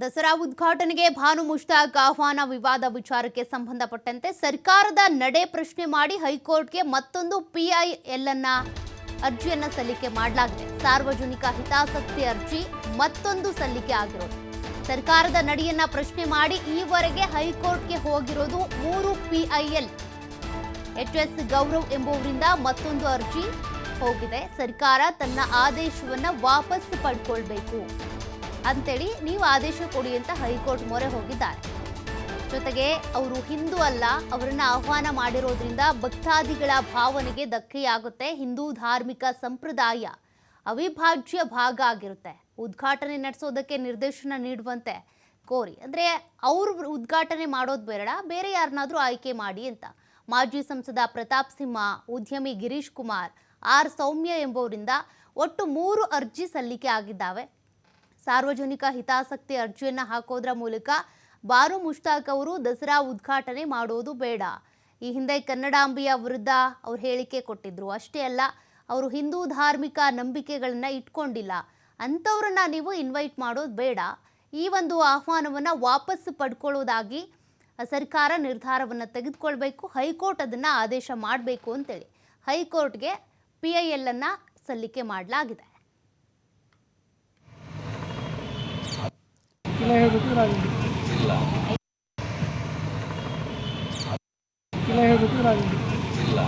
ದಸರಾ ಉದ್ಘಾಟನೆಗೆ ಭಾನು ಮುಷ್ತಾಕ್ ಆಹ್ವಾನ ವಿವಾದ ವಿಚಾರಕ್ಕೆ ಸಂಬಂಧಪಟ್ಟಂತೆ ಸರ್ಕಾರದ ನಡೆ ಪ್ರಶ್ನೆ ಮಾಡಿ ಹೈಕೋರ್ಟ್ಗೆ ಮತ್ತೊಂದು ಪಿಐಎಲ್ ಅನ್ನ ಅರ್ಜಿಯನ್ನ ಸಲ್ಲಿಕೆ ಮಾಡಲಾಗಿದೆ. ಸಾರ್ವಜನಿಕ ಹಿತಾಸಕ್ತಿ ಅರ್ಜಿ ಮತ್ತೊಂದು ಸಲ್ಲಿಕೆ ಆಗಿರೋದು. ಸರ್ಕಾರದ ನಡೆಯನ್ನ ಪ್ರಶ್ನೆ ಮಾಡಿ ಈವರೆಗೆ ಹೈಕೋರ್ಟ್ಗೆ ಹೋಗಿರೋದು ಮೂರು ಪಿಐಎಲ್. ಎಚ್ ಎಸ್ ಗೌರವ್ ಎಂಬುವರಿಂದ ಮತ್ತೊಂದು ಅರ್ಜಿ ಹೋಗಿದೆ. ಸರ್ಕಾರ ತನ್ನ ಆದೇಶವನ್ನ ವಾಪಸ್ ಪಡ್ಕೊಳ್ಬೇಕು. ಅಂತೇಳಿ ನೀವು ಆದೇಶ ಕೊಡಿ ಅಂತ ಹೈಕೋರ್ಟ್ ಮೊರೆ ಹೋಗಿದ್ದಾರೆ. ಜೊತೆಗೆ ಅವರು ಹಿಂದೂ ಅಲ್ಲ, ಅವರನ್ನ ಆಹ್ವಾನ ಮಾಡಿರೋದ್ರಿಂದ ಭಕ್ತಾದಿಗಳ ಭಾವನೆಗೆ ಧಕ್ಕೆಯಾಗುತ್ತೆ, ಹಿಂದೂ ಧಾರ್ಮಿಕ ಸಂಪ್ರದಾಯ ಅವಿಭಾಜ್ಯ ಭಾಗ ಆಗಿರುತ್ತೆ. ಉದ್ಘಾಟನೆ ನಡೆಸೋದಕ್ಕೆ ನಿರ್ದೇಶನ ನೀಡುವಂತೆ ಕೋರಿ. ಅಂದರೆ ಅವರು ಉದ್ಘಾಟನೆ ಮಾಡೋದು ಬೇಡ, ಬೇರೆ ಯಾರನ್ನಾದರೂ ಆಯ್ಕೆ ಮಾಡಿ ಅಂತ. ಮಾಜಿ ಸಂಸದ ಪ್ರತಾಪ್ ಸಿಂಹ, ಉದ್ಯಮಿ ಗಿರೀಶ್ ಕುಮಾರ್, ಆರ್ ಸೌಮ್ಯ ಎಂಬುವರಿಂದ ಒಟ್ಟು ಮೂರು ಅರ್ಜಿ ಸಲ್ಲಿಕೆ ಆಗಿದ್ದಾವೆ. ಸಾರ್ವಜನಿಕ ಹಿತಾಸಕ್ತಿ ಅರ್ಜಿಯನ್ನು ಹಾಕೋದ್ರ ಮೂಲಕ ಬಾರು ಮುಷ್ತಾಕ್ ಅವರು ದಸರಾ ಉದ್ಘಾಟನೆ ಮಾಡೋದು ಬೇಡ. ಈ ಹಿಂದೆ ಕನ್ನಡಾಂಬೆಯ ವಿರುದ್ಧ ಅವ್ರು ಹೇಳಿಕೆ ಕೊಟ್ಟಿದ್ರು. ಅಷ್ಟೇ ಅಲ್ಲ, ಅವರು ಹಿಂದೂ ಧಾರ್ಮಿಕ ನಂಬಿಕೆಗಳನ್ನ ಇಟ್ಕೊಂಡಿಲ್ಲ. ಅಂಥವ್ರನ್ನ ನೀವು ಇನ್ವೈಟ್ ಮಾಡೋದು ಬೇಡ. ಈ ಒಂದು ಆಹ್ವಾನವನ್ನು ವಾಪಸ್ ಪಡ್ಕೊಳ್ಳೋದಾಗಿ ಸರ್ಕಾರ ನಿರ್ಧಾರವನ್ನು ತೆಗೆದುಕೊಳ್ಬೇಕು. ಹೈಕೋರ್ಟ್ ಅದನ್ನು ಆದೇಶ ಮಾಡಬೇಕು ಅಂತೇಳಿ. ಹೈಕೋರ್ಟ್ಗೆ ಪಿ ಐ ಎಲ್ ಅನ್ನು ಸಲ್ಲಿಕೆ ಮಾಡಲಾಗಿದೆ. ಇಲ್ಲ ಹೇಳ್ಬೇಕು ರಾಜಕೀಯ ಇಲ್ಲ ಇಲ್ಲ ಹೇಳ್ಬೇಕು ರಾಜಕೀಯ ಇಲ್ಲ